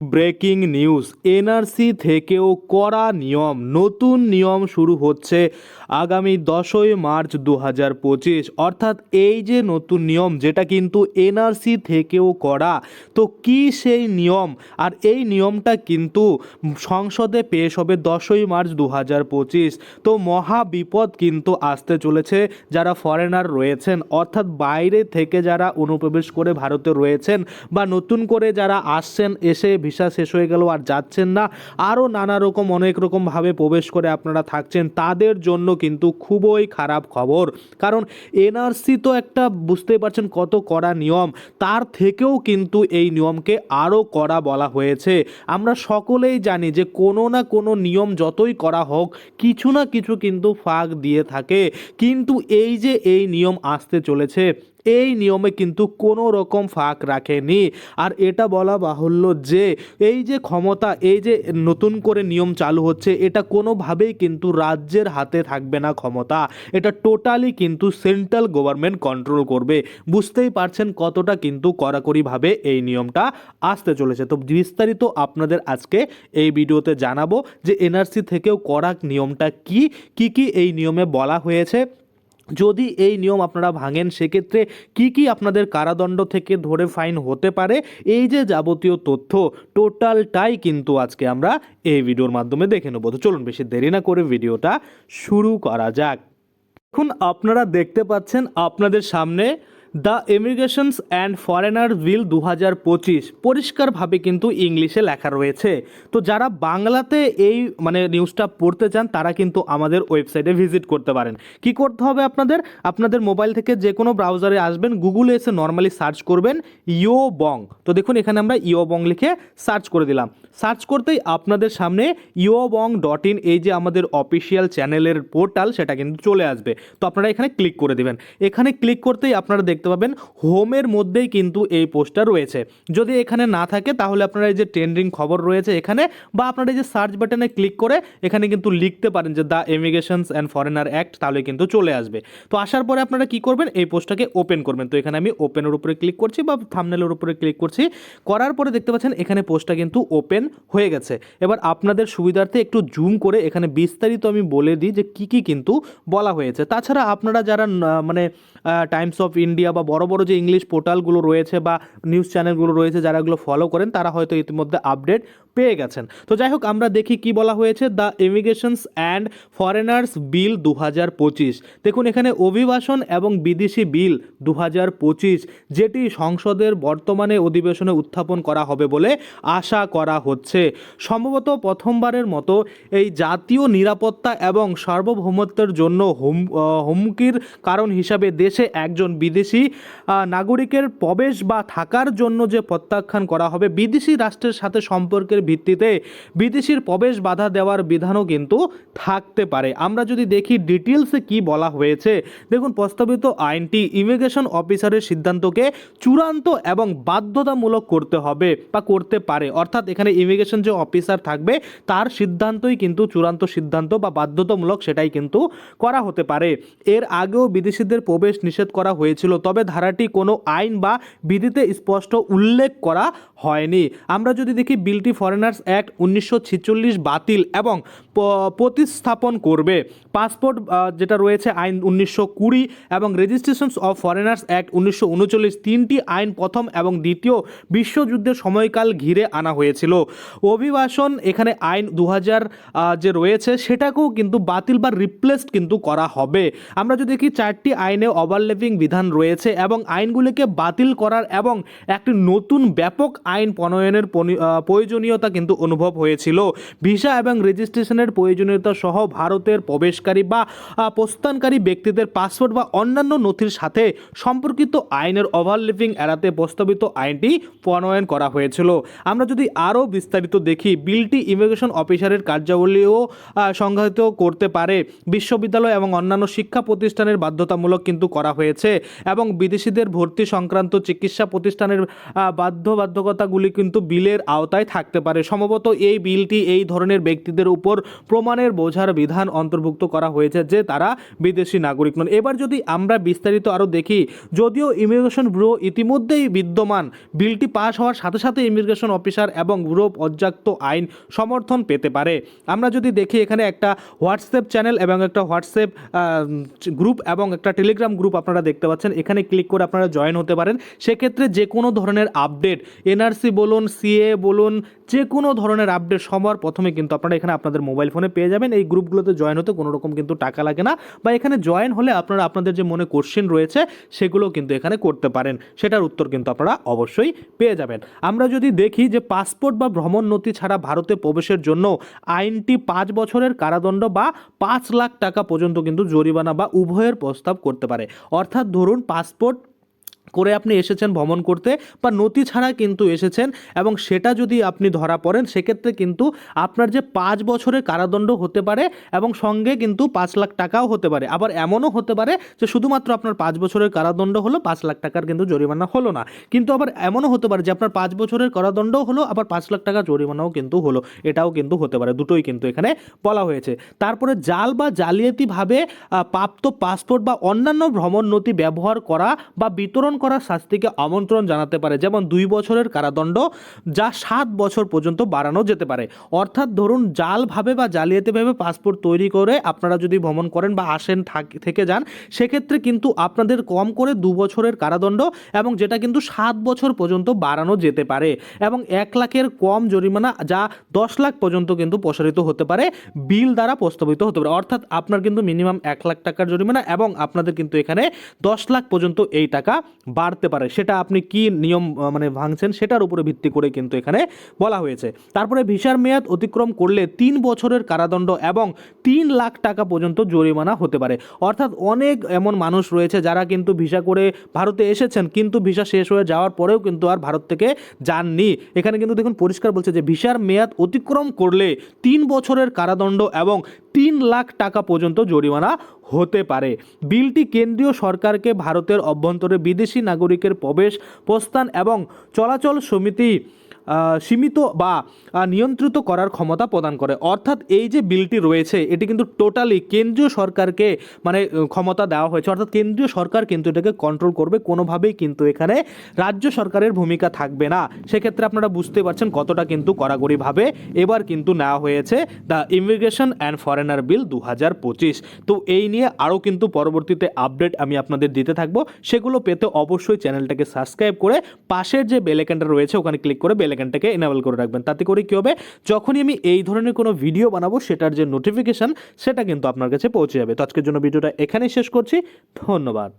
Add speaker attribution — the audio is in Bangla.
Speaker 1: ব্রেকিং নিউজ, এনআরসি থেকেও করা নিয়ম, নতুন নিয়ম শুরু হচ্ছে আগামী দশই মার্চ দু হাজার পঁচিশ। অর্থাৎ এই যে নতুন নিয়ম, যেটা কিন্তু এনআরসি থেকেও করা তো কি সেই নিয়ম? আর এই নিয়মটা কিন্তু সংসদে পেশ হবে দশই মার্চ দু হাজার পঁচিশ। তো মহা বিপদ কিন্তু আসতে চলেছে যারা ফরেনার রয়েছেন, অর্থাৎ বাইরে থেকে যারা অনুপ্রবেশ করে ভারতে রয়েছেন বা নতুন করে যারা আসছেন, এসে ভিসা শেষ হয়ে গেল আর যাচ্ছেন না। আরও নানা রকম, অনেক রকমভাবে প্রবেশ করে আপনারা থাকছেন। তাদের জন্য কিন্তু খুবই খারাপ খবর। কারণ এনআরসি তো একটা বুঝতেই পারছেন কত কড়া নিয়ম। তার থেকেও কিন্তু এই নিয়মকে আরও কড়া বলা হয়েছে। আমরা সকলেই জানি যে কোনো না কোনো নিয়ম যতই করা হোক, কিছু না কিছু কিন্তু ফাঁক দিয়ে থাকে। কিন্তু এই যে এই নিয়ম আসতে চলেছে এই নিয়মে কিন্তু কোনো রকম ফাঁক রাখেনি। আর এটা বলা বাহুল্য যে, এই যে ক্ষমতা, এই যে নতুন করে নিয়ম চালু হচ্ছে, এটা কোনোভাবেই কিন্তু রাজ্যের হাতে থাকবে না ক্ষমতা। এটা টোটালি কিন্তু সেন্ট্রাল গভর্নমেন্ট কন্ট্রোল করবে। বুঝতেই পারছেন কতটা কিন্তু কড়াকড়িভাবে এই নিয়মটা আসতে চলেছে। তো বিস্তারিত আপনাদের আজকে এই ভিডিওতে জানাব যে, এনআরসি থেকেও কড়া নিয়মটা কি কি কি এই নিয়মে বলা হয়েছে। যদি এই নিয়ম আপনারা ভাঙেন, সেক্ষেত্রে কি কি আপনাদের কারাদণ্ড থেকে ধরে ফাইন হতে পারে? এই যে যাবতীয় তথ্য, টোটালটাই কিন্তু আজকে আমরা এই ভিডিওর মাধ্যমে দেখে নেব। তো চলুন বেশি দেরি না করে ভিডিওটা শুরু করা যাক। এখন আপনারা দেখতে পাচ্ছেন আপনাদের সামনে the immigrations and foreigner bill দু হাজার পঁচিশ পরিষ্কারভাবে কিন্তু ইংলিশে লেখা রয়েছে। তো যারা বাংলাতে এই মানে নিউজটা পড়তে চান, তারা কিন্তু আমাদের ওয়েবসাইটে ভিজিট করতে পারেন। কি করতে হবে আপনাদের? আপনাদের মোবাইল থেকে যে কোনো ব্রাউজারে আসবেন, গুগলে এসে নর্মালি সার্চ করবেন ইও বং তো দেখুন, এখানে আমরা ইও বং লিখে সার্চ করে দিলাম। সার্চ করতেই আপনাদের সামনে ইও বং ডট ইন, এই যে আমাদের অফিসিয়াল চ্যানেলের পোর্টাল, সেটা কিন্তু চলে আসবে। তো আপনারা এখানে ক্লিক করে দেবেন। এখানে ক্লিক করতেই আপনারা দেখতে পাবেন। হোমের মধ্যেই কিন্তু এই পোস্টটা রয়েছে। যদি এখানে না থাকে, তাহলে আপনারা এই যে ট্রেন্ডিং খবর রয়েছে এখানে, বা আপনারা এই যে সার্চ বাটনে ক্লিক করে এখানে কিন্তু লিখতে পারেন যে the immigrations and foreigner act, তাহলে কিন্তু চলে আসবে। তো আসার পরে আপনারা কি করবেন? এই পোস্টটাকে ওপেন করবেন। তো এখানে আমি ওপেনের উপরে ক্লিক করছি বা থামনেলের উপরে ক্লিক করছি। করার পরে দেখতে পাচ্ছেন, এখানে পোস্টটা কিন্তু ওপেন হয়ে গেছে। এবার আপনাদের সুবিধার্থে একটু জুম করে এখানে বিস্তারিত আমি বলে দিই যে কি কি কিন্তু বলা হয়েছে। তাছাড়া আপনারা যারা মানে টাইমস অফ ইন্ডিয়া বা বড় বড় যে ইংলিশ পোর্টালগুলো রয়েছে বা নিউজ চ্যানেলগুলো রয়েছে যারা এগুলো ফলো করেন, তারা হয়তো ইতিমধ্যে আপডেট পেয়ে গেছেন। তো যাই হোক, আমরা দেখি কি বলা হয়েছে। The immigrations and foreigners bill দু হাজার পঁচিশ। দেখুন, এখানে অভিবাসন এবং বিদেশি বিল দু হাজার পঁচিশ, যেটি সংসদের বর্তমানে অধিবেশনে উত্থাপন করা হবে বলে আশা করা হচ্ছে। সম্ভবত প্রথমবারের মতো এই জাতীয় নিরাপত্তা এবং সার্বভৌমত্বের জন্য হুম হুমকির কারণ হিসাবে দেশে একজন বিদেশি আহ, নাগরিকের প্রবেশ বা থাকার জন্য যে প্রত্যাখ্যান করা হবে বিদেশি রাষ্ট্রের সাথে সম্পর্কের ভিত্তিতে বিদেশির প্রবেশ বাধা দেওয়ার বিধানও কিন্তু থাকতে পারে। আমরা যদি দেখি ডিটেলসে কি বলা হয়েছে দেখুন প্রস্তাবিত আইনটি ইমিগ্রেশন অফিসারের সিদ্ধান্তকে চূড়ান্ত এবং বাধ্যতামূলক করতে হবে বা করতে পারে। অর্থাৎ এখানে ইমিগ্রেশন যে অফিসার থাকবে তার সিদ্ধান্তই কিন্তু চূড়ান্ত সিদ্ধান্ত বা বাধ্যতামূলক সেটাই কিন্তু করা হতে পারে। এর আগেও বিদেশিদের প্রবেশ নিষেধ করা হয়েছিল তবে ধারাটি কোনো আইন বা বিধিতে স্পষ্ট উল্লেখ করা হয়নি। আমরা যদি দেখি বিলটি ফরেনার্স অ্যাক্ট উনিশশো ছেচল্লিশ বাতিল এবং প্রতিস্থাপন করবে। পাসপোর্ট যেটা রয়েছে আইন উনিশশো কুড়ি এবং রেজিস্ট্রেশনস অফ ফরেনার্স অ্যাক্ট উনিশশো উনচল্লিশ, তিনটি আইন প্রথম এবং দ্বিতীয় বিশ্বযুদ্ধের সময়কাল ঘিরে আনা হয়েছিল। অভিবাসন এখানে আইন দু হাজার যে রয়েছে সেটাকেও কিন্তু বাতিল বা রিপ্লেসড কিন্তু করা হবে। আমরা যদি দেখি চারটি আইনে ওভারলেপিং বিধান রয়েছে এবং আইনগুলিকে বাতিল করার এবং একটি নতুন ব্যাপক আইন প্রণয়নের প্রয়োজনীয়তা কিন্তু অনুভব হয়েছিল। ভিসা এবং রেজিস্ট্রেশনের প্রয়োজনীয়তা সহ ভারতের প্রবেশকারী বা প্রস্থানকারী ব্যক্তিদের পাসপোর্ট বা অন্যান্য নথির সাথে সম্পর্কিত আইনের ওভারলিপিং এড়াতে প্রস্তাবিত আইনটি প্রণয়ন করা হয়েছিল। আমরা যদি আরও বিস্তারিত দেখি, বিলটি ইমিগ্রেশন অফিসারের কার্যাবলীও সংজ্ঞায়িত করতে পারে। বিশ্ববিদ্যালয় এবং অন্যান্য শিক্ষা প্রতিষ্ঠানের বাধ্যতামূলক কিন্তু করা হয়েছে এবং বিদেশিদের ভর্তি সংক্রান্ত চিকিৎসা প্রতিষ্ঠানের বাধ্যবাধকতাগুলি কিন্তু বিলের আওতায় থাকতে পারে। সম্ভবত এই বিলটি এই ধরনের ব্যক্তিদের উপর প্রমাণের বোঝার বিধান অন্তর্ভুক্ত করা হয়েছে যে তারা বিদেশি নাগরিক নন। এবার যদি আমরা বিস্তারিত আরও দেখি, যদিও ইমিগ্রেশন ব্যুরো ইতিমধ্যেই বিদ্যমান, বিলটি পাস হওয়ার সাথে সাথে ইমিগ্রেশন অফিসার এবং ব্যুরো পর্যাপ্ত আইন সমর্থন পেতে পারে। আমরা যদি দেখি এখানে একটা হোয়াটসঅ্যাপ চ্যানেল এবং একটা হোয়াটসঅ্যাপ গ্রুপ এবং একটা টেলিগ্রাম গ্রুপ আপনারা দেখতে পাচ্ছেন। এখানে ক্লিক করে আপনারা জয়েন হতে পারেন। সেক্ষেত্রে যে কোনো ধরনের আপডেট এনআরসি বলুন সিএ বলুন যে কোনো ধরনের আপডেট সবার প্রথমে কিন্তু আপনারা এখানে আপনাদের মোবাইল ফোনে পেয়ে যাবেন। এই গ্রুপগুলোতে জয়েন হতে কোনো রকম কিন্তু টাকা লাগে না বা এখানে জয়েন হলে আপনারা আপনাদের যে মনে কোশ্চেন রয়েছে, সেগুলো কিন্তু এখানে করতে পারেন। সেটার উত্তর কিন্তু আপনারা অবশ্যই পেয়ে যাবেন। আমরা যদি দেখি যে পাসপোর্ট বা ভ্রমণ নথি ছাড়া ভারতে প্রবেশের জন্য আইনটি পাঁচ বছরের কারাদণ্ড বা পাঁচ লাখ টাকা পর্যন্ত কিন্তু জরিমানা বা উভয়ের প্রস্তাব করতে পারে। অর্থাৎ ধরুন পাসপোর্ট করে আপনি এসেছেন ভ্রমণ করতে বা নথি ছাড়া কিন্তু এসেছেন এবং সেটা যদি আপনি ধরা পড়েন, সেক্ষেত্রে কিন্তু আপনার যে পাঁচ বছরের কারাদণ্ড হতে পারে এবং সঙ্গে কিন্তু পাঁচ লাখ টাকাও হতে পারে। আবার এমনও হতে পারে যে শুধুমাত্র আপনার পাঁচ বছরের কারাদণ্ড হলো, পাঁচ লাখ টাকার কিন্তু জরিমানা হলো না। কিন্তু আবার এমনও হতে পারে যে আপনার পাঁচ বছরের কারাদণ্ডও হলো, আবার পাঁচ লাখ টাকা জরিমানাও কিন্তু হলো। এটাও কিন্তু হতে পারে, দুটোই কিন্তু এখানে বলা হয়েছে। তারপরে জাল বা জালিয়াতিভাবে প্রাপ্ত পাসপোর্ট বা অন্যান্য ভ্রমণ নথি ব্যবহার করা বা বিতরণ করা শাস্তিকে আমন্ত্রণ জানাতে পারে, যেমন দুই বছরের কারাদণ্ড যা সাত বছর পর্যন্ত বাড়ানো যেতে পারে। অর্থাৎ ধরুন জালভাবে বা জালিয়াতিভাবে পাসপোর্ট তৈরি করে আপনারা যদি ভ্রমণ করেন বা আসেন থেকে যান, সেক্ষেত্রে কিন্তু আপনাদের কম করে দু বছরের কারাদণ্ড এবং যেটা কিন্তু সাত বছর পর্যন্ত বাড়ানো যেতে পারে এবং এক লাখের কম জরিমানা যা দশ লাখ পর্যন্ত কিন্তু প্রসারিত হতে পারে, বিল দ্বারা প্রস্তাবিত হতে পারে। অর্থাৎ আপনার কিন্তু মিনিমাম এক লাখ টাকার জরিমানা এবং আপনাদের কিন্তু এখানে দশ লাখ পর্যন্ত এই টাকা বাড়তে পারে। সেটা আপনি কি নিয়ম মানে ভাঙছেন সেটার উপরে ভিত্তি করে কিন্তু এখানে বলা হয়েছে। তারপরে ভিসার মেয়াদ অতিক্রম করলে তিন বছরের কারাদণ্ড এবং তিন লাখ টাকা পর্যন্ত জরিমানা হতে পারে। অর্থাৎ অনেক এমন মানুষ রয়েছে যারা কিন্তু ভিসা করে ভারতে এসেছেন, কিন্তু ভিসা শেষ হয়ে যাওয়ার পরেও কিন্তু আর ভারত থেকে যাননি। এখানে কিন্তু দেখুন, পরিষ্কার বলছে যে, ভিসার মেয়াদ অতিক্রম করলে তিন বছরের কারাদণ্ড এবং তিন লাখ টাকা পর্যন্ত জরিমানা হতে পারে। বিলটি কেন্দ্রীয় সরকারকে ভারতের অভ্যন্তরে বিদেশি নাগরিকের প্রবেশ, প্রস্থান এবং চলাচল সমিতি সীমিত বা নিয়ন্ত্রিত করার ক্ষমতা প্রদান করে। অর্থাৎ এই যে বিলটি রয়েছে, এটি কিন্তু টোটালি কেন্দ্রীয় সরকারকে মানে ক্ষমতা দেওয়া হয়েছে। অর্থাৎ কেন্দ্রীয় সরকার কিন্তু এটাকে কন্ট্রোল করবে, কোনোভাবেই কিন্তু এখানে রাজ্য সরকারের ভূমিকা থাকবে না। সেক্ষেত্রে আপনারা বুঝতে পারছেন কতটা কিন্তু কড়াকড়িভাবে এবার কিন্তু নেওয়া হয়েছে the immigration and foreigner bill দু হাজার পঁচিশ। তো এই নিয়ে আরও কিন্তু পরবর্তীতে আপডেট আমি আপনাদের দিতে থাকব। সেগুলো পেতে অবশ্যই চ্যানেলটাকে সাবস্ক্রাইব করে পাশের যে বেলেকানটা রয়েছে, ওখানে ক্লিক করে বেলেকানটাকে এনাবেল করে রাখবেন। তাতে করে কী হবে? যখনই আমি এই ধরনের কোনো ভিডিও বানাবো, সেটার যে নোটিফিকেশান সেটা কিন্তু আপনার কাছে পৌঁছে যাবে। তো আজকের জন্য ভিডিওটা এখানেই শেষ করছি। ধন্যবাদ।